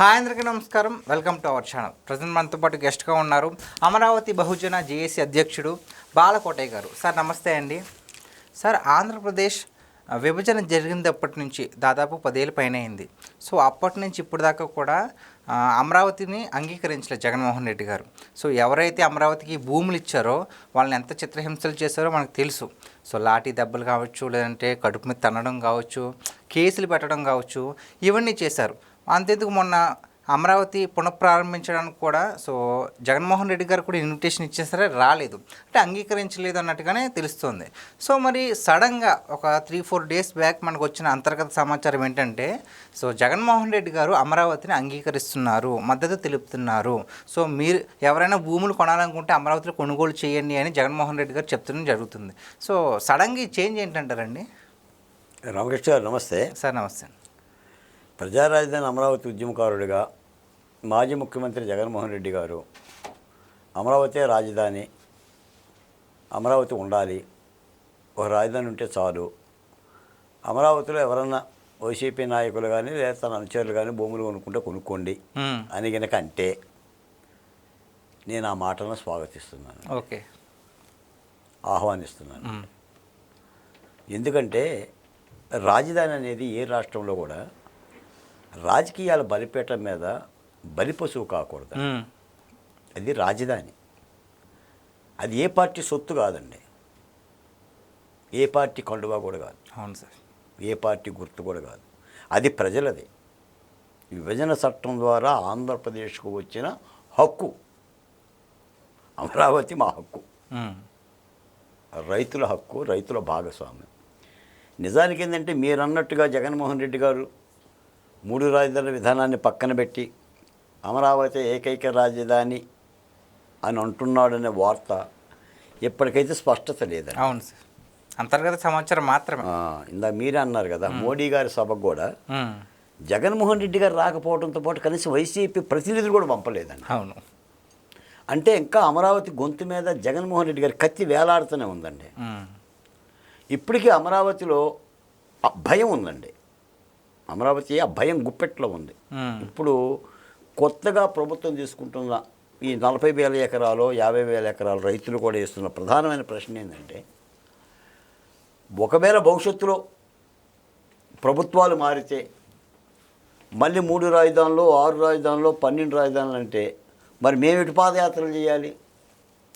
Hi అందరికీ నమస్కారం. Welcome to our channel. Present మనతో పాటు గెస్ట్గా ఉన్నారు అమరావతి బహుజన జేఏసీ అధ్యక్షుడు బాలకోటయ్య గారు. సార్ నమస్తే అండి. సార్ ఆంధ్రప్రదేశ్ విభజన జరిగినప్పటి నుంచి దాదాపు పదేళ్ళ పైన అయింది. సో అప్పటి నుంచి ఇప్పుడు దాకా కూడా అమరావతిని అంగీకరించలేదు జగన్మోహన్ రెడ్డి గారు. సో ఎవరైతే అమరావతికి భూములు ఇచ్చారో వాళ్ళని ఎంత చిత్రహింసలు చేశారో మనకు తెలుసు. సో లాఠీ దెబ్బలు కావచ్చు లేదంటే కడుపు మీద తనడం కావచ్చు కేసులు పెట్టడం కావచ్చు ఇవన్నీ చేశారు. అంతేందుకు మొన్న అమరావతి పునఃప్రారంభించడానికి కూడా సో జగన్మోహన్ రెడ్డి గారు కూడా ఇన్విటేషన్ ఇచ్చేసరే? రాలేదు. అంటే అంగీకరించలేదు అన్నట్టుగానే తెలుస్తుంది. సో మరి సడన్గా ఒక త్రీ ఫోర్ డేస్ బ్యాక్ మనకు వచ్చిన అంతర్గత సమాచారం ఏంటంటే సో జగన్మోహన్ రెడ్డి గారు అమరావతిని అంగీకరిస్తున్నారు మద్దతు తెలుపుతున్నారు. సో మీరు ఎవరైనా భూములు కొనాలనుకుంటే అమరావతిలో కొనుగోలు చేయండి అని జగన్మోహన్ రెడ్డి గారు చెప్తడం జరుగుతుంది. సో సడన్గా ఈ చేంజ్ ఏంటంటారండి? రామకృష్ణ గారు నమస్తే. సార్ నమస్తే. ప్రజా రాజధాని అమరావతి ఉద్యమకారుడిగా మాజీ ముఖ్యమంత్రి జగన్మోహన్ రెడ్డి గారు అమరావతి రాజధాని అమరావతి ఉండాలి ఒక రాజధాని ఉంటే చాలు అమరావతిలో ఎవరన్నా వైసీపీ నాయకులు కానీ లేదా తన అనుచరులు కానీ భూములు కొనుక్కుంటే కొనుక్కోండి. అని గనక అంటే నేను ఆ మాటలను స్వాగతిస్తున్నాను ఓకే ఆహ్వానిస్తున్నాను. ఎందుకంటే రాజధాని అనేది ఏ రాష్ట్రంలో కూడా రాజకీయాల బలిపీఠం మీద బలిపశువు కాకూడదు. మ్మ్. అది రాజధాని. అది ఏ పార్టీ సొత్తు కాదండి. ఏ పార్టీ కండువా కూడా కాదు. అవును సార్. ఏ పార్టీ గుర్తు కూడా కాదు. అది ప్రజలది. విభజన చట్టం ద్వారా ఆంధ్రప్రదేశ్కు వచ్చిన హక్కు. అమరావతి మా హక్కు. రైతుల హక్కు రైతుల భాగస్వామ్యం. నిజానికి ఏంటంటే మీరు అన్నట్టుగా జగన్మోహన్ రెడ్డి గారు మూడు రాజధానుల విధానాన్ని పక్కన పెట్టి అమరావతి ఏకైక రాజధాని అని అంటున్నాడనే వార్త ఎప్పటికైతే స్పష్టత లేదండి అవును సార్. అంతర్గత సమాచారం మాత్రమే. ఇందా మీరే అన్నారు కదా మోడీ గారి సభకు కూడా. జగన్మోహన్ రెడ్డి గారు రాకపోవడంతో పాటు కనీసం వైసీపీ ప్రతినిధులు కూడా పంపలేదండి అవును. అంటే ఇంకా అమరావతి గొంతు మీద జగన్మోహన్ రెడ్డి గారి కత్తి వేలాడుతూనే ఉందండి. ఇప్పటికీ అమరావతిలో భయం ఉందండి. అమరావతి ఆ భయం గుప్పెట్లో ఉంది. ఇప్పుడు కొత్తగా ప్రభుత్వం తీసుకుంటున్న ఈ నలభై వేల ఎకరాలు యాభై వేల ఎకరాలు రైతులు కూడా వేస్తున్న ప్రధానమైన ప్రశ్న ఏంటంటే ఒకవేళ భవిష్యత్తులో ప్రభుత్వాలు మారితే మళ్ళీ మూడు రాజధానులు ఆరు రాజధానులు పన్నెండు రాజధానులు అంటే మరి మేము ఇటు పాదయాత్రలు చేయాలి?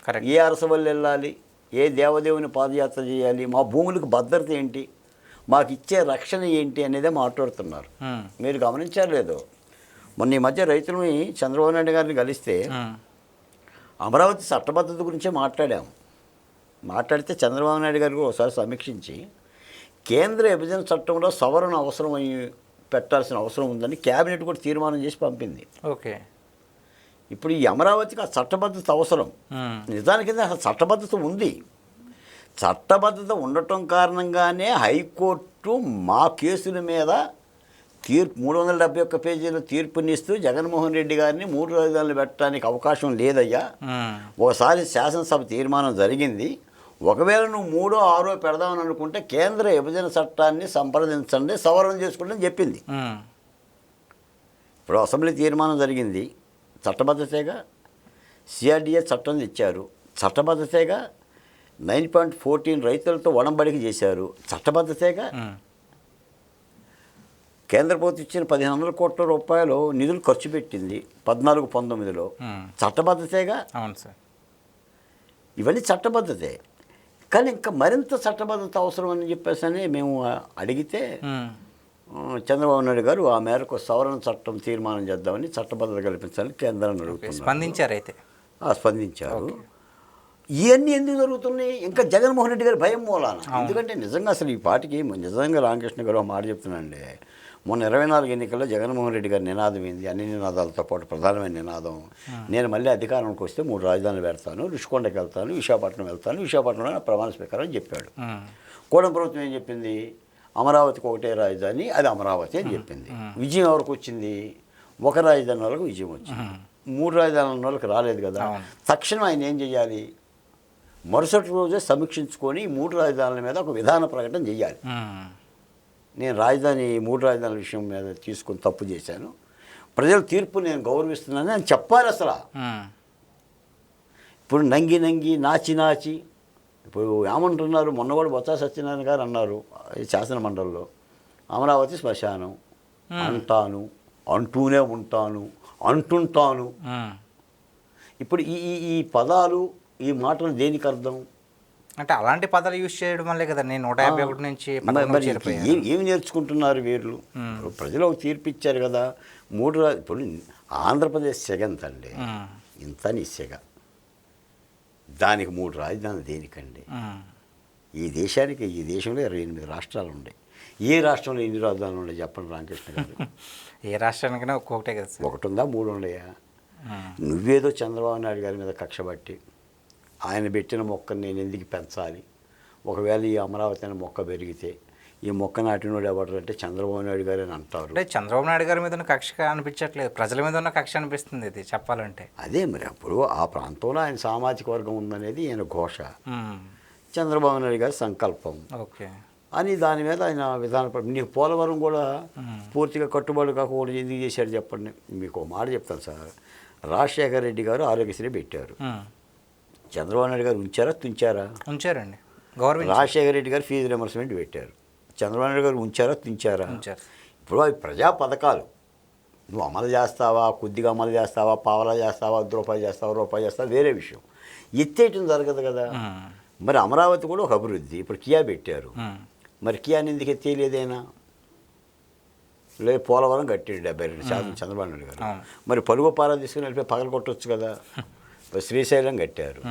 కరెక్ట్. ఏ అరసవల్లి వెళ్ళాలి? ఏ దేవదేవుని పాదయాత్ర చేయాలి? మా భూములకు భద్రత ఏంటి? మాకు ఇచ్చే రక్షణ ఏంటి అనేదే మాట్లాడుతున్నారు. మీరు గమనించారు లేదో? మొన్న ఈ మధ్య రైతులని చంద్రబాబు నాయుడు గారిని కలిస్తే. అమరావతి చట్టబద్ధత గురించే మాట్లాడాము. మాట్లాడితే చంద్రబాబు నాయుడు గారు కూడా ఒకసారి సమీక్షించి కేంద్ర విభజన చట్టంలో సవరణ అవసరం పెట్టాల్సిన అవసరం ఉందని కేబినెట్ కూడా తీర్మానం చేసి పంపింది. ఓకే. ఇప్పుడు ఈ అమరావతికి ఆ చట్టబద్ధత అవసరం. నిజానికి అసలు చట్టబద్ధత ఉంది. చట్టబద్ధత ఉండటం కారణంగానే హైకోర్టు మా కేసుల మీద తీర్పు మూడు వందల డెబ్బై ఒక్క పేజీల తీర్పునిస్తూ జగన్మోహన్ రెడ్డి గారిని మూడు రాజధానులు పెట్టడానికి అవకాశం లేదయ్యా. ఒకసారి శాసనసభ తీర్మానం జరిగింది. ఒకవేళ నువ్వు మూడో ఆరో పెడదామని అనుకుంటే కేంద్ర విభజన చట్టాన్ని సంప్రదించండి సవరణ చేసుకోండి అని చెప్పింది. ఇప్పుడు అసెంబ్లీ తీర్మానం జరిగింది. చట్టబద్ధతేగా? సిఆర్డిఏ చట్టం తెచ్చారు చట్టబద్ధతేగా? నైన్ పాయింట్ ఫోర్టీన్ రైతులతో వడంబడిక చేశారు. చట్టబద్ధతేగా. కేంద్ర ప్రభుత్వం ఇచ్చిన పదిహేను వందల కోట్ల రూపాయలు నిధులు ఖర్చు పెట్టింది పద్నాలుగు పంతొమ్మిదిలో. మ్మ్. చట్టబద్ధతేగా? అవును సార్. ఇవన్నీ చట్టబద్ధతే. కానీ ఇంకా మరింత చట్టబద్ధత అవసరం అని చెప్పేసి అని మేము అడిగితే చంద్రబాబు నాయుడు గారు ఆ మేరకు సవరణ చట్టం తీర్మానం చేద్దామని చట్టబద్ధత కల్పించాలని కేంద్రాన్ని అడుగుతున్నారు. స్పందించారు అయితే. ఆ, స్పందించారు. ఇవన్నీ ఎందుకు జరుగుతున్నాయి? ఇంకా జగన్మోహన్ రెడ్డి గారి భయం మూలాన. ఎందుకంటే నిజంగా అసలు ఈ పార్టీకి నిజంగా రామకృష్ణ గారు మాట చెప్తున్నానండి మొన్న ఇరవై నాలుగు ఎన్నికల్లో జగన్మోహన్ రెడ్డి గారి నినాదం ఏంది? అన్ని నినాదాలతో పాటు ప్రధానమైన నినాదం. నేను మళ్ళీ అధికారంలోకి వస్తే మూడు రాజధానులు పెడతాను రుషికొండకి వెళ్తాను విశాఖపట్నం వెళ్తాను విశాఖపట్నంలో ప్రమాణ స్వీకారం చెప్పాడు. కూడం ప్రభుత్వం ఏం చెప్పింది? అమరావతికి ఒకటే రాజధాని అది అమరావతి అని చెప్పింది. విజయం ఎవరికి వచ్చింది? ఒక రాజధాని వాళ్ళకి విజయం వచ్చింది. మూడు రాజధానుల వాళ్ళకి రాలేదు కదా. తక్షణం ఆయన ఏం చేయాలి మరుసటి రోజే సమీక్షించుకొని మూడు రాజధానుల మీద ఒక విధాన ప్రకటన చేయాలి. నేను రాజధాని మూడు రాజధానుల విషయం మీద తీసుకొని తప్పు చేశాను. ప్రజల తీర్పు నేను గౌరవిస్తున్నానని అని చెప్పాలి అసలు. ఇప్పుడు నంగి నంగి నాచి నాచి ఇప్పుడు ఏమంటున్నారు మొన్న కూడా బొత్స సత్యనారాయణ గారు అన్నారు ఈ శాసన మండలిలో అమరావతి శ్మశానం అంటాను అంటూనే ఉంటాను అంటుంటాను. ఇప్పుడు ఈ ఈ పదాలు ఈ మాటలు దేనికి అర్థం? అంటే అలాంటి పదాలు యూజ్ చేయడం వల్లే కదా నేను నూట యాభై ఒకటి నుంచి ఏం ఏమి నేర్చుకుంటున్నారు వీళ్ళు? ప్రజలు ఒక తీర్పు ఇచ్చారు కదా మూడు ఇప్పుడు ఆంధ్రప్రదేశ్ సెగ ఎంత అండి ఇంత నీ సెగ. దానికి మూడు రాజధానులు దేనికండి. ఈ దేశానికి ఈ దేశంలో ఇరవై ఎనిమిది రాష్ట్రాలు ఉన్నాయి. ఏ రాష్ట్రంలో ఎన్ని రాజధానులు ఉన్నాయి చెప్పండి రామకృష్ణ గారు? ఏ రాష్ట్రానికైనా ఒక్కొక్కటే కదా ఒకటి ఉందా మూడు ఉన్నాయా? నువ్వేదో చంద్రబాబు నాయుడు గారి మీద కక్ష పట్టి ఆయన పెట్టిన మొక్కను నేను ఎందుకు పెంచాలి? ఒకవేళ ఈ అమరావతి అనే మొక్క పెరిగితే ఈ మొక్క నాటినోడు ఎవరు అంటే చంద్రబాబు నాయుడు గారు అని అంటారు. అంటే చంద్రబాబు నాయుడు గారి మీద ఉన్న కక్ష అనిపించట్లేదు. ప్రజల మీద ఉన్న కక్ష అనిపిస్తుంది ఇది చెప్పాలంటే. అదే మరి అప్పుడు ఆ ప్రాంతంలో ఆయన సామాజిక వర్గం ఉందనేది ఈయన ఘోష. చంద్రబాబు నాయుడు గారి సంకల్పం. ఓకే. అని దాని మీద ఆయన విధాన నీకు పోలవరం కూడా పూర్తిగా కట్టుబడి కాకుండా ఎందుకు చేశాడు చెప్పండి? మీకు మాట చెప్తాను సార్. రాజశేఖర రెడ్డి గారు ఆరోగ్యశ్రీ పెట్టారు. చంద్రబాబు నాయుడు గారు ఉంచారా తుంచారా? ఉంచారండి. గవర్నమెంట్ రాజశేఖర రెడ్డి గారు ఫీజు రిమర్స్మెంట్ పెట్టారు. చంద్రబాబు నాయుడు గారు ఉంచారా తుంచారా? ఇప్పుడు అవి ప్రజా పథకాలు. నువ్వు అమలు చేస్తావా కొద్దిగా అమలు చేస్తావా పావలా చేస్తావా రూపాయలు చేస్తావా రూపాయలు చేస్తావా వేరే విషయం. ఎత్తేయటం జరగదు కదా. మరి అమరావతి కూడా ఒక అభివృద్ధి. ఇప్పుడు కియా పెట్టారు. మరి కియాని ఎందుకు ఎత్తేయలేదైనా? లేదు పోలవరం కట్టాడు డెబ్బై రెండు శాతం చంద్రబాబు నాయుడు గారు. మరి పలుగు పారా తీసుకుని వెళ్ళిపోయి పగల కొట్టొచ్చు కదా. శ్రీశైలం కట్టారు.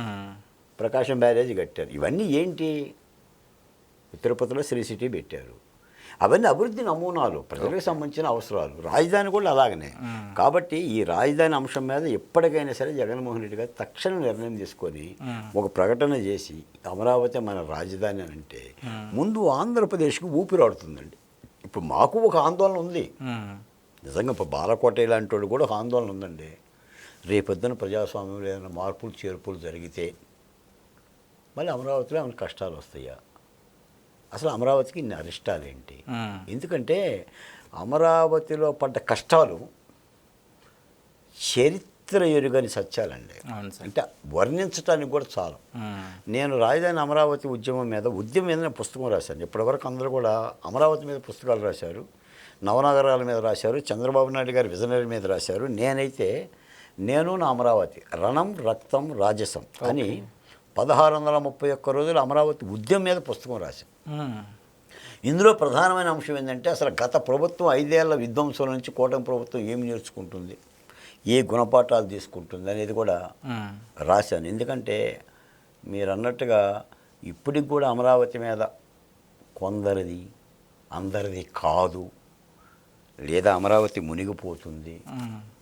ప్రకాశం బ్యారేజ్ కట్టారు. ఇవన్నీ ఏంటి? తిరుపతిలో శ్రీ సిటీ పెట్టారు. అవన్నీ అభివృద్ధి నమూనాలు ప్రజలకు సంబంధించిన అవసరాలు. రాజధాని కూడా అలాగనే. కాబట్టి ఈ రాజధాని అంశం మీద ఎప్పటికైనా సరే జగన్మోహన్ రెడ్డి గారు తక్షణ నిర్ణయం తీసుకొని ఒక ప్రకటన చేసి అమరావతి మన రాజధాని అని అంటే ముందు ఆంధ్రప్రదేశ్కి ఊపిరాడుతుందండి. ఇప్పుడు మాకు ఒక ఆందోళన ఉంది. నిజంగా ఇప్పుడు బాలకోట ఇలాంటి వాడు కూడా ఒక ఆందోళన ఉందండి. రేపొద్దున ప్రజాస్వామ్యంలో ఏదైనా మార్పులు చేర్పులు జరిగితే మళ్ళీ అమరావతిలో ఏమైనా కష్టాలు వస్తాయా? అసలు అమరావతికి ఇన్ని అరిష్టాలు ఏంటి? ఎందుకంటే అమరావతిలో పడ్డ కష్టాలు చరిత్ర ఎరుగని సత్యాలండి. అంటే వర్ణించడానికి కూడా చాలు. నేను రాజధాని అమరావతి ఉద్యమం మీద ఉద్యమం మీద పుస్తకం రాశాను. ఇప్పటివరకు అందరూ కూడా అమరావతి మీద పుస్తకాలు రాశారు. నవనగరాల మీద రాశారు. చంద్రబాబు నాయుడు గారి విజనరీ మీద రాశారు. నేనైతే నేను నా అమరావతి రణం రక్తం రాజసం అని పదహారు వందల ముప్పై ఒక్క రోజులు అమరావతి ఉద్యమం మీద పుస్తకం రాశాను. ఇందులో ప్రధానమైన అంశం ఏంటంటే అసలు గత ప్రభుత్వం ఐదేళ్ళ విధ్వంసం నుంచి కూటమి ప్రభుత్వం ఏం నేర్చుకుంటుంది ఏ గుణపాఠాలు తీసుకుంటుంది అనేది కూడా రాశాను. ఎందుకంటే మీరు అన్నట్టుగా ఇప్పటికి కూడా అమరావతి మీద కొందరిది అందరిది కాదు. లేదా అమరావతి మునిగిపోతుంది.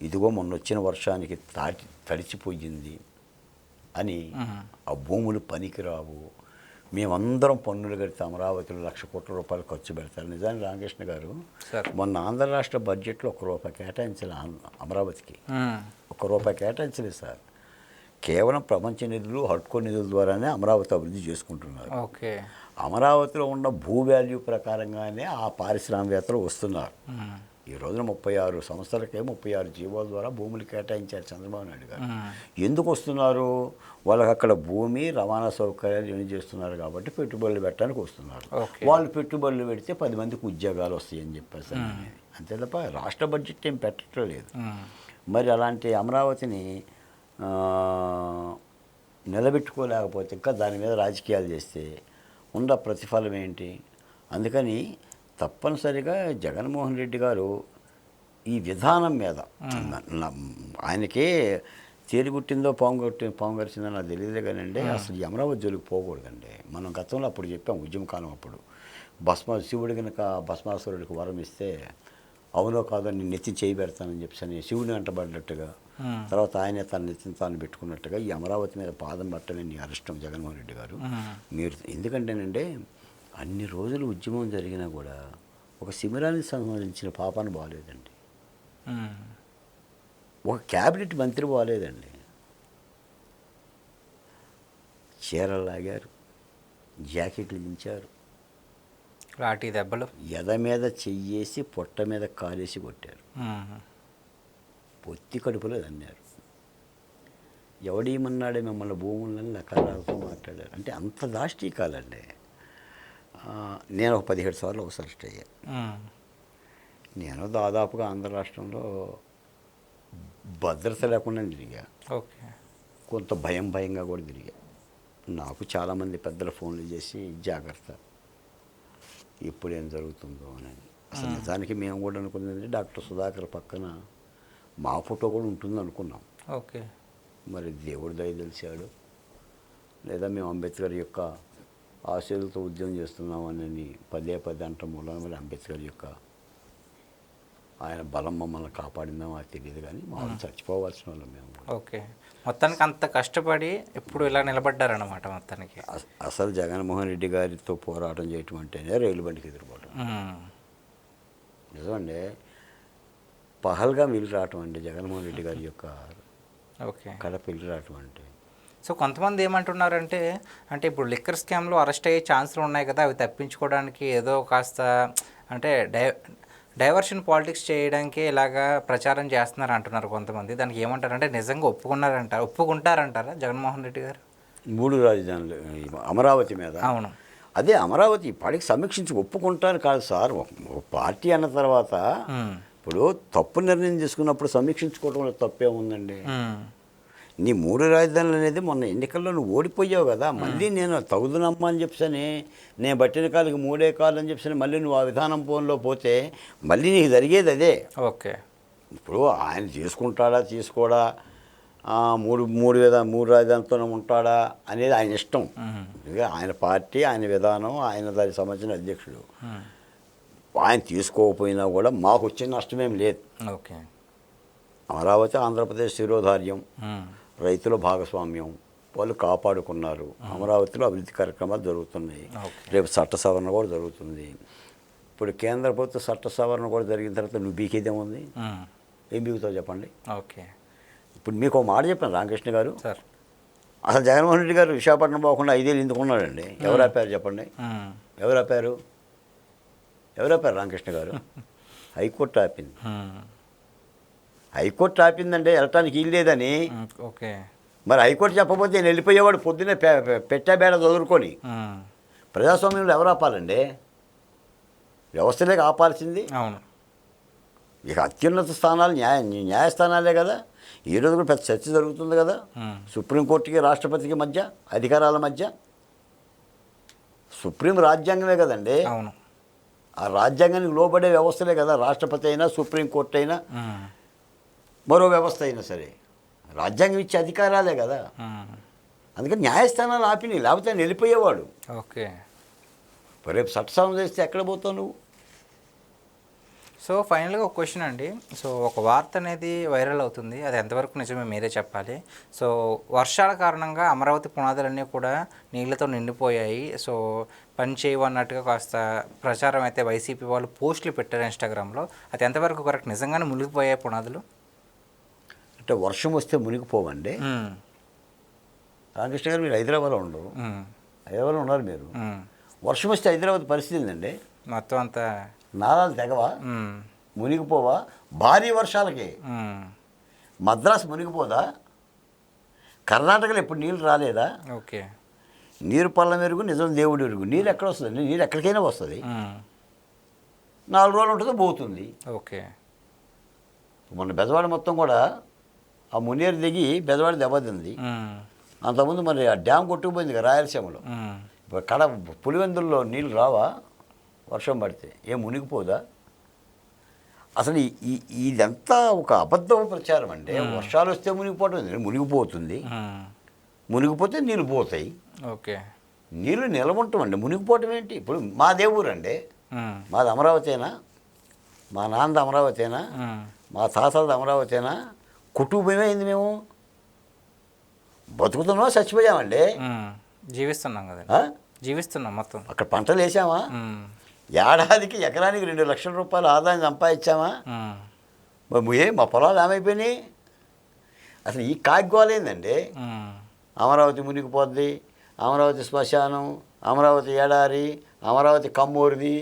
ఇదిగో మొన్న వచ్చిన వర్షానికి తాటి తడిచిపోయింది అని. ఆ భూములు పనికిరావు. మేమందరం పన్నులు కడితే అమరావతిలో లక్ష కోట్ల రూపాయలు ఖర్చు పెడతారు. నిజానికి రామకృష్ణ గారు మొన్న ఆంధ్ర రాష్ట్ర బడ్జెట్లో ఒక రూపాయి కేటాయించాలి అమరావతికి. ఒక్క రూపాయి కేటాయించలేదు సార్. కేవలం ప్రపంచ నిధులు హడ్కో నిధుల ద్వారానే అమరావతి అభివృద్ధి చేసుకుంటున్నారు. ఓకే. అమరావతిలో ఉన్న భూ వాల్యూ ప్రకారంగానే ఆ పారిశ్రామికవేత్తలు వస్తున్నారు. ఈ రోజున ముప్పై ఆరు సంస్థలకే ముప్పై ఆరు జీవోల ద్వారా భూములు కేటాయించారు చంద్రబాబు నాయుడు గారు. ఎందుకు వస్తున్నారు? వాళ్ళకి అక్కడ భూమి రవాణా సౌకర్యాలు ఏం చేస్తున్నారు కాబట్టి పెట్టుబడులు పెట్టడానికి వస్తున్నారు. వాళ్ళు పెట్టుబడులు పెడితే పది మందికి ఉద్యోగాలు వస్తాయని చెప్పేసి అంతే తప్ప రాష్ట్ర బడ్జెట్ ఏం పెట్టడం లేదు మరి అలాంటి అమరావతిని నిలబెట్టుకోలేకపోతే ఇంకా దాని మీద రాజకీయాలు చేస్తే ఉన్న ప్రతిఫలం ఏంటి? అందుకని తప్పనిసరిగా జగన్మోహన్ రెడ్డి గారు ఈ విధానం మీద ఆయనకే తేలిగుట్టిందో పాము కొట్టి పాము గరిచిందో నాకు తెలియదు కానండి అసలు ఈ అమరావతి జోలికి పోకూడదండి. మనం గతంలో అప్పుడు చెప్పాం ఉద్యమకాలం అప్పుడు. భస్మ శివుడు కనుక భస్మాసురుడికి వరం ఇస్తే అవునో కాదో నేను నెత్తి చేయి పెడతానని చెప్పేసి అని శివుని వెంటబడినట్టుగా తర్వాత ఆయనే తన నెత్తిని తాను పెట్టుకున్నట్టుగా ఈ అమరావతి మీద పాదం పట్టమే నీ అరిష్టం జగన్మోహన్ రెడ్డి గారు. మీరు ఎందుకంటేనంటే అన్ని రోజులు ఉద్యమం జరిగినా కూడా ఒక శిబిరానికి సంబంధించిన పాపాన బాగాలేదండి ఒక క్యాబినెట్ మంత్రి బాగాలేదండి చీరలు లాగారు జాకెట్లు దించారు. లాఠీ దెబ్బలు. ఎద మీద చెయ్యేసి పొట్ట మీద కాలేసి కొట్టారు. పొత్తి కడుపులో అన్నారు ఎవడేమన్నాడే మిమ్మల్ని భూములని లెక్కలాడుతూ మాట్లాడారు అంటే అంత దాష్టీకాలండి. నేను ఒక పదిహేడు సార్లు ఒకసారి అరెస్ట్ అయ్యా. నేను దాదాపుగా ఆంధ్ర రాష్ట్రంలో భద్రత లేకుండా తిరిగా. ఓకే. కొంత భయం భయంగా కూడా తిరిగా. నాకు చాలామంది పెద్దల ఫోన్లు చేసి జాగ్రత్త. ఇప్పుడు ఏం జరుగుతుందో అని. అసలు నిజానికి మేము కూడా అనుకున్నది డాక్టర్ సుధాకర్ పక్కన మా ఫోటో కూడా ఉంటుంది అనుకున్నాం ఓకే. మరి దేవుడు దయ తెలిసాడు. లేదా మేము అంబేద్కర్ యొక్క ఆశయాలతో ఉద్యమం చేస్తున్నామని పదే పదే అంటాం మూలన మరి అంబేద్కర్ యొక్క ఆయన బలం మమ్మల్ని కాపాడిందో మాకు తెలియదు కానీ మామూలు చచ్చిపోవాల్సిన వాళ్ళం మేము ఓకే. మొత్తానికి అంత కష్టపడి ఇప్పుడు ఇలా నిలబడ్డారన్నమాట మొత్తానికి? అస- అసలు జగన్మోహన్ రెడ్డి గారితో పోరాటం చేయటం అంటేనే రైలు బండికి ఎదురుకోవటం నిజమండి. పహల్గా వీలు రావటం అండి జగన్మోహన్ రెడ్డి గారి యొక్క ఓకే. కడప వెళ్ళి రావటం అంటే. సో కొంతమంది ఏమంటున్నారంటే అంటే ఇప్పుడు లిక్కర్ స్కామ్లో అరెస్ట్ అయ్యే ఛాన్సులు ఉన్నాయి కదా అవి తప్పించుకోవడానికి ఏదో కాస్త అంటే డై డైవర్షన్ పాలిటిక్స్ చేయడానికి ఇలాగా ప్రచారం చేస్తున్నారు అంటున్నారు కొంతమంది. దానికి ఏమంటారంటే నిజంగా ఒప్పుకున్నారంటారా ఒప్పుకుంటారంటారా జగన్మోహన్ రెడ్డి గారు? మూడు రాజధానులు అమరావతి మీద. అవును. అదే అమరావతి ఇప్పటికి సమీక్షించి ఒప్పుకుంటాను కాదు సార్. పార్టీ అన్న తర్వాత ఇప్పుడు తప్పు నిర్ణయం తీసుకున్నప్పుడు సమీక్షించుకోవడంలో తప్పే ఉందండి. నీ మూడు రాజధానులు అనేది మొన్న ఎన్నికల్లో నువ్వు ఓడిపోయావు కదా మళ్ళీ నేను తగుదునమ్మా అని చెప్పని నేను బట్టిన కాలుకి మూడే కాళ్ళు అని చెప్పని మళ్ళీ నువ్వు ఆ విధానం ఫోన్లో పోతే మళ్ళీ నీకు జరిగేది అదే. ఓకే. ఇప్పుడు ఆయన చేసుకుంటాడా తీసుకోడా మూడు మూడు విధా మూడు రాజధానితోనే ఉంటాడా అనేది ఆయన ఇష్టం. ఆయన పార్టీ ఆయన విధానం ఆయన దానికి సంబంధించిన అధ్యక్షుడు. ఆయన తీసుకోకపోయినా కూడా మాకు వచ్చిన నష్టమేం లేదు. ఓకే. అమరావతి ఆంధ్రప్రదేశ్ శిరోధార్యం రైతుల భాగస్వామ్యం వాళ్ళు కాపాడుకున్నారు. అమరావతిలో అభివృద్ధి కార్యక్రమాలు జరుగుతున్నాయి. రేపు చట్ట సవరణ కూడా జరుగుతుంది. ఇప్పుడు కేంద్ర ప్రభుత్వ చట్ట సవరణ కూడా జరిగిన తర్వాత నువ్వు బీకేదేముంది ఉమ్, ఏం బీగుతావు చెప్పండి? ఓకే. ఇప్పుడు మీకు ఒక మాట చెప్పాను రామకృష్ణ గారు. సార్. అసలు జగన్మోహన్ రెడ్డి గారు విశాఖపట్నం పోకుండా ఐదేళ్ళు ఎందుకు ఉన్నాడండి ఎవరు ఆపారు చెప్పండి? ఎవరు ఆపారు? ఎవరు ఆపారు రామకృష్ణ గారు. హైకోర్టు ఆపింది. హైకోర్టు ఆపిందంటే వెళ్ళటానికి లేదని. ఓకే. మరి హైకోర్టు చెప్పబోతే నేను వెళ్ళిపోయేవాడు పొద్దున్నే పెట్టా బేడ చదువుకొని. ప్రజాస్వామ్యంలో ఎవరు ఆపాలండి? వ్యవస్థలే ఆపాల్సింది. అవును. ఇక అత్యున్నత స్థానాలు న్యాయ న్యాయస్థానాలే కదా. ఈ రోజు కూడా పెద్ద చర్చ జరుగుతుంది కదా. సుప్రీంకోర్టుకి రాష్ట్రపతికి మధ్య అధికారాల మధ్య. సుప్రీం రాజ్యాంగమే కదండి. అవును. ఆ రాజ్యాంగానికి లోబడే వ్యవస్థలే కదా రాష్ట్రపతి అయినా సుప్రీంకోర్టు అయినా మరో వ్యవస్థ అయినా సరే. రాజ్యాంగం ఇచ్చే అధికారాలే కదా. అందుకని న్యాయస్థానాలు ఆపినాయి లేకపోతే వెళ్ళిపోయేవాడు. ఓకే. రేపు చట్టసభ చేస్తే ఎక్కడ పోతావు నువ్వు? సో ఫైనల్గా ఒక క్వశ్చన్ అండి. సో ఒక వార్త అనేది వైరల్ అవుతుంది. అది ఎంతవరకు నిజమే మీరే చెప్పాలి. సో వర్షాల కారణంగా అమరావతి పునాదులన్నీ కూడా నీళ్ళతో నిండిపోయాయి. సో పని చేయవు అన్నట్టుగా కాస్త ప్రచారం అయితే వైసీపీ వాళ్ళు పోస్టులు పెట్టారు ఇన్స్టాగ్రామ్లో. అది ఎంతవరకు కరెక్ట్? నిజంగానే మునిగిపోయాయి పునాదులు? అంటే వర్షం వస్తే మునిగిపోవండి. రామకృష్ణ గారు మీరు హైదరాబాద్లో ఉండరు హైదరాబాద్లో ఉన్నారు మీరు. వర్షం వస్తే హైదరాబాద్ పరిస్థితి ఏందండి? మొత్తం అంతా నాలాలు తెగవా? మునిగిపోవా? భారీ వర్షాలకి. మద్రాసు మునిగిపోదా? కర్ణాటకలో ఎప్పుడు నీళ్ళు రాలేదా? ఓకే. నీరు పళ్ళ మెరుగు నిజం దేవుడి ఎరుగు నీరు ఎక్కడ వస్తుంది? నీరు ఎక్కడికైనా వస్తుంది. నాలుగు రోజులు ఉంటుందో పోతుంది. ఓకే. మొన్న బెజవాడ మొత్తం కూడా ఆ మునేరు దిగి బెజవాడ దెబ్బతింది. అంతకుముందు మరి ఆ డ్యామ్ కొట్టుకుపోయింది రాయలసీమలో. ఇప్పుడు కడ పులివెందుల్లో నీళ్ళు రావా? వర్షం పడితే ఏం మునిగిపోదా? అసలు ఈ- ఇదంతా ఒక అబద్ధం ప్రచారం అంటే వర్షాలు వస్తే మునిగిపోవడం ఏంది? మునిగిపోతుంది. మునిగిపోతే నీళ్ళు పోతాయి. ఓకే. నీళ్ళు నిలబడటం మునిగిపోవటం ఏంటి? ఇప్పుడు మా దేవుడు అండి మాది అమరావతేనా? మా నాన్నది అమరావతేనా? మా తాతది అమరావతేనా? కుటుంబమేమైంది మేము. బతుకుతున్నామా? చచ్చిపోయామండి. జీవిస్తున్నాం కదండి. ఆ? జీవిస్తున్నాం మొత్తం. అక్కడ పంటలు వేసామా? ఏడాదికి ఎకరానికి రెండు లక్షల రూపాయలు ఆదాయం సంపాదించామా? ఏ మా పొలాలు ఏమైపోయినాయి? అసలు ఈ కాగ్గోలేందండి అమరావతి మునిగిపోద్ది అమరావతి శ్మశానం అమరావతి ఎడారి అమరావతి కమ్మూరిది.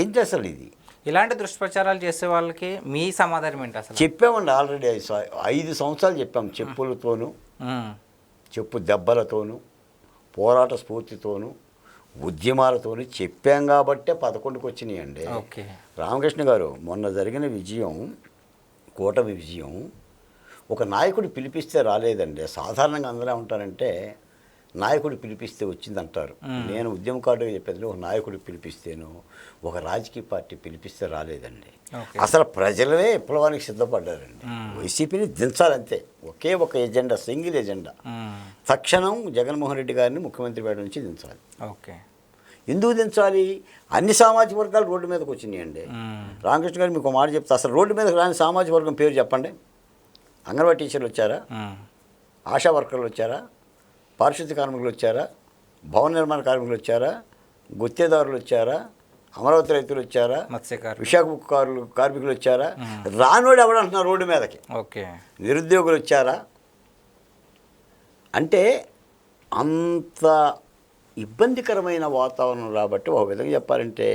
ఏంటి అసలు ఇది? ఇలాంటి దుష్ప్రచారాలు చేసే వాళ్ళకి మీ సమాధానం ఏంటి అసలు? చెప్పామండి ఆల్రెడీ ఐదు సంవత్సరాలు చెప్పాం చెప్పులతోనూ చెప్పు దెబ్బలతోనూ పోరాట స్ఫూర్తితోనూ. ఉద్యమాలతోనూ చెప్పాం కాబట్టే పదకొండుకి వచ్చినాయండి ఓకే. రామకృష్ణ గారు మొన్న జరిగిన విజయం కూటమి విజయం ఒక నాయకుడు పిలిపిస్తే రాలేదండి. సాధారణంగా అందరూ ఉంటారంటే నాయకుడు పిలిపిస్తే వచ్చిందంటారు. నేను ఉద్యమకారుడిగా చెప్పేది ఒక నాయకుడు పిలిపిస్తేను ఒక రాజకీయ పార్టీ పిలిపిస్తే రాలేదండి. అసలు ప్రజలే విప్లవానికి సిద్ధపడ్డారండి. వైసీపీని దించాలంతే. ఒకే ఒక ఎజెండా సింగిల్ ఎజెండా. తక్షణం జగన్మోహన్ రెడ్డి గారిని ముఖ్యమంత్రి వేడ నుంచి దించాలి. ఓకే. ఎందుకు దించాలి? అన్ని సామాజిక వర్గాలు రోడ్డు మీదకి వచ్చినాయండి. రామకృష్ణ గారు మీకు మాట చెప్తా. అసలు రోడ్డు మీదకి రాని సామాజిక వర్గం పేరు చెప్పండి. అంగన్వాడీ టీచర్లు వచ్చారా? ఆశా వర్కర్లు వచ్చారా? పారిశుద్ధ కార్మికులు వచ్చారా? భవన నిర్మాణ కార్మికులు వచ్చారా? గుత్తేదారులు వచ్చారా? అమరావతి రైతులు వచ్చారా? మత్స్యకారు విశాఖ కార్మికులు వచ్చారా? రానోడు ఎవడంటున్నారు రోడ్డు మీదకి? ఓకే. నిరుద్యోగులు వచ్చారా? అంటే అంత ఇబ్బందికరమైన వాతావరణం కాబట్టి ఒక విధంగా చెప్పాలంటే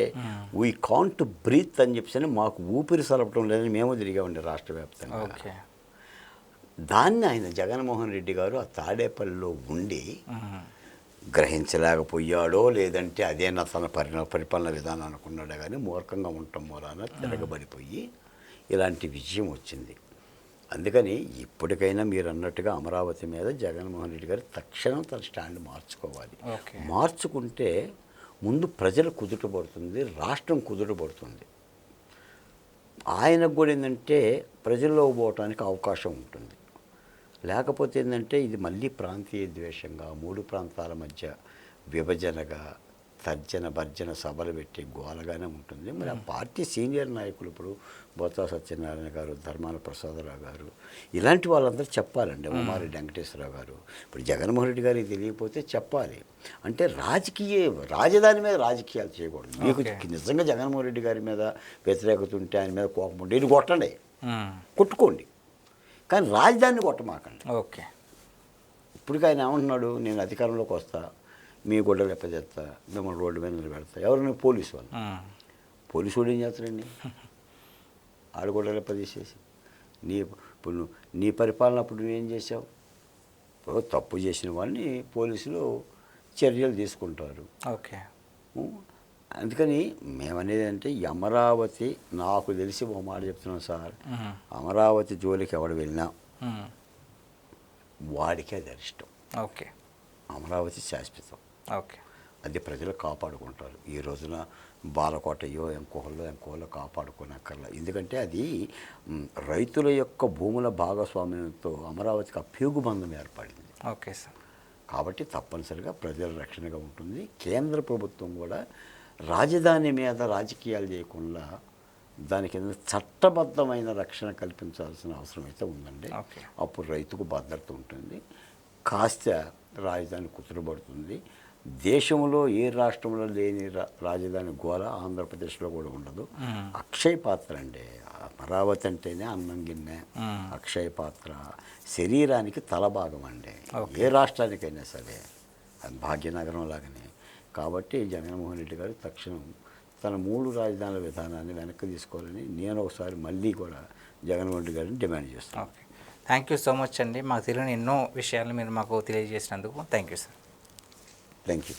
వీ కాంట్ బ్రీత్ అని చెప్పేసి మాకు ఊపిరి సలపడం లేదని మేము తిరిగామండి రాష్ట్ర వ్యాప్తంగా. ఓకే. దాన్ని ఆయన జగన్మోహన్ రెడ్డి గారు ఆ తాడేపల్లిలో ఉండి గ్రహించలేకపోయాడో లేదంటే అదే నా తన పరిణ పరిపాలన విధానం అనుకున్నాడే కానీ మూర్ఖంగా ఉండటం మూలాన తిరగబడిపోయి ఇలాంటి విజయం వచ్చింది. అందుకని ఇప్పటికైనా మీరు అన్నట్టుగా అమరావతి మీద జగన్మోహన్ రెడ్డి గారు తక్షణం తన స్టాండ్ మార్చుకోవాలి. మార్చుకుంటే ముందు ప్రజలు కుదుట పడుతుంది రాష్ట్రం కుదుట పడుతుంది. ఆయనకు కూడా ఏంటంటే ప్రజల్లో పోవటానికి అవకాశం ఉంటుంది. లేకపోతే ఏంటంటే ఇది మళ్ళీ ప్రాంతీయ ద్వేషంగా మూడు ప్రాంతాల మధ్య విభజనగా తర్జన భర్జన సభలు పెట్టి గోలగానే ఉంటుంది. మరి ఆ పార్టీ సీనియర్ నాయకులు ఇప్పుడు బొత్స సత్యనారాయణ గారు ధర్మాన ప్రసాదరావు గారు ఇలాంటి వాళ్ళందరూ చెప్పాలండి. ఉమారెడ్డి వెంకటేశ్వరరావు గారు. ఇప్పుడు జగన్మోహన్ రెడ్డి గారికి తెలియకపోతే చెప్పాలి. అంటే రాజకీయ రాజధాని మీద రాజకీయాలు చేయకూడదు. మీకు. నిజంగా జగన్మోహన్ రెడ్డి గారి మీద వ్యతిరేకత ఉంటే ఆయన మీద కోపం ఉంటే ఇది కొట్టండి. కొట్టుకోండి. కానీ రాజధానిని కొట్టమాకండి. ఓకే. ఇప్పటికి ఆయన ఏమంటున్నాడు నేను అధికారంలోకి వస్తా మీ గొడ్డలు ఎప్పచేస్తా మిమ్మల్ని రోడ్డు మీద నిలబెడతా. ఎవరైనా పోలీసు వాళ్ళు పోలీసు వాడు ఏం చేస్తాడండి? ఆడు గొడ్డలు ఎప్పదీసేసి నీ ఇప్పుడు నీ పరిపాలన అప్పుడు నువ్వేం చేసావు ఇప్పుడు తప్పు చేసిన వాడిని పోలీసులు చర్యలు తీసుకుంటారు. ఓకే. అందుకని మేమనేది అంటే ఈ అమరావతి నాకు తెలిసి ఒక మాట చెప్తున్నాం సార్. అమరావతి జోలికి ఎవడు వెళ్ళినా వాడికి అది అరిష్టం. ఓకే. అమరావతి శాశ్వతం. ఓకే. అది ప్రజలు కాపాడుకుంటారు. ఈ రోజున బాలకోటయ్యో ఇంకోహల్లో ఇంకోహల్లో కాపాడుకోనక్కర్లా. ఎందుకంటే అది రైతుల యొక్క భూముల భాగస్వామ్యంతో అమరావతికి అభ్యూగు బంధం ఏర్పడింది. Okay sir. కాబట్టి తప్పనిసరిగా ప్రజల రక్షణగా ఉంటుంది. కేంద్ర ప్రభుత్వం కూడా రాజధాని మీద రాజకీయాలు చేయకుండా దానికి ఏదైనా చట్టబద్ధమైన రక్షణ కల్పించాల్సిన అవసరం అయితే ఉందండి. అప్పుడు రైతుకు భద్రత ఉంటుంది. కాస్త రాజధాని కుదురబడుతుంది దేశంలో ఏ రాష్ట్రంలో లేని రా- రాజధాని గోల ఆంధ్రప్రదేశ్లో కూడా ఉండదు. అక్షయ పాత్ర అండి. అమరావతి అంటేనే అన్నం గిన్నె. అక్షయ పాత్ర శరీరానికి తల భాగం అండి. ఏ రాష్ట్రానికైనా సరే. అది భాగ్యనగరం లాగానే. కాబట్టి జగన్మోహన్ రెడ్డి గారు తక్షణం తన మూడు రాజధానుల విధానాన్ని వెనక్కి తీసుకోవాలని నేను ఒకసారి మళ్ళీ కూడా జగన్మోహన్ రెడ్డి గారిని డిమాండ్ చేస్తాను okay. Thank you so much అండి. మాకు తెలియని ఎన్నో విషయాలు మీరు మాకు తెలియజేసినందుకు. Thank you sir thank you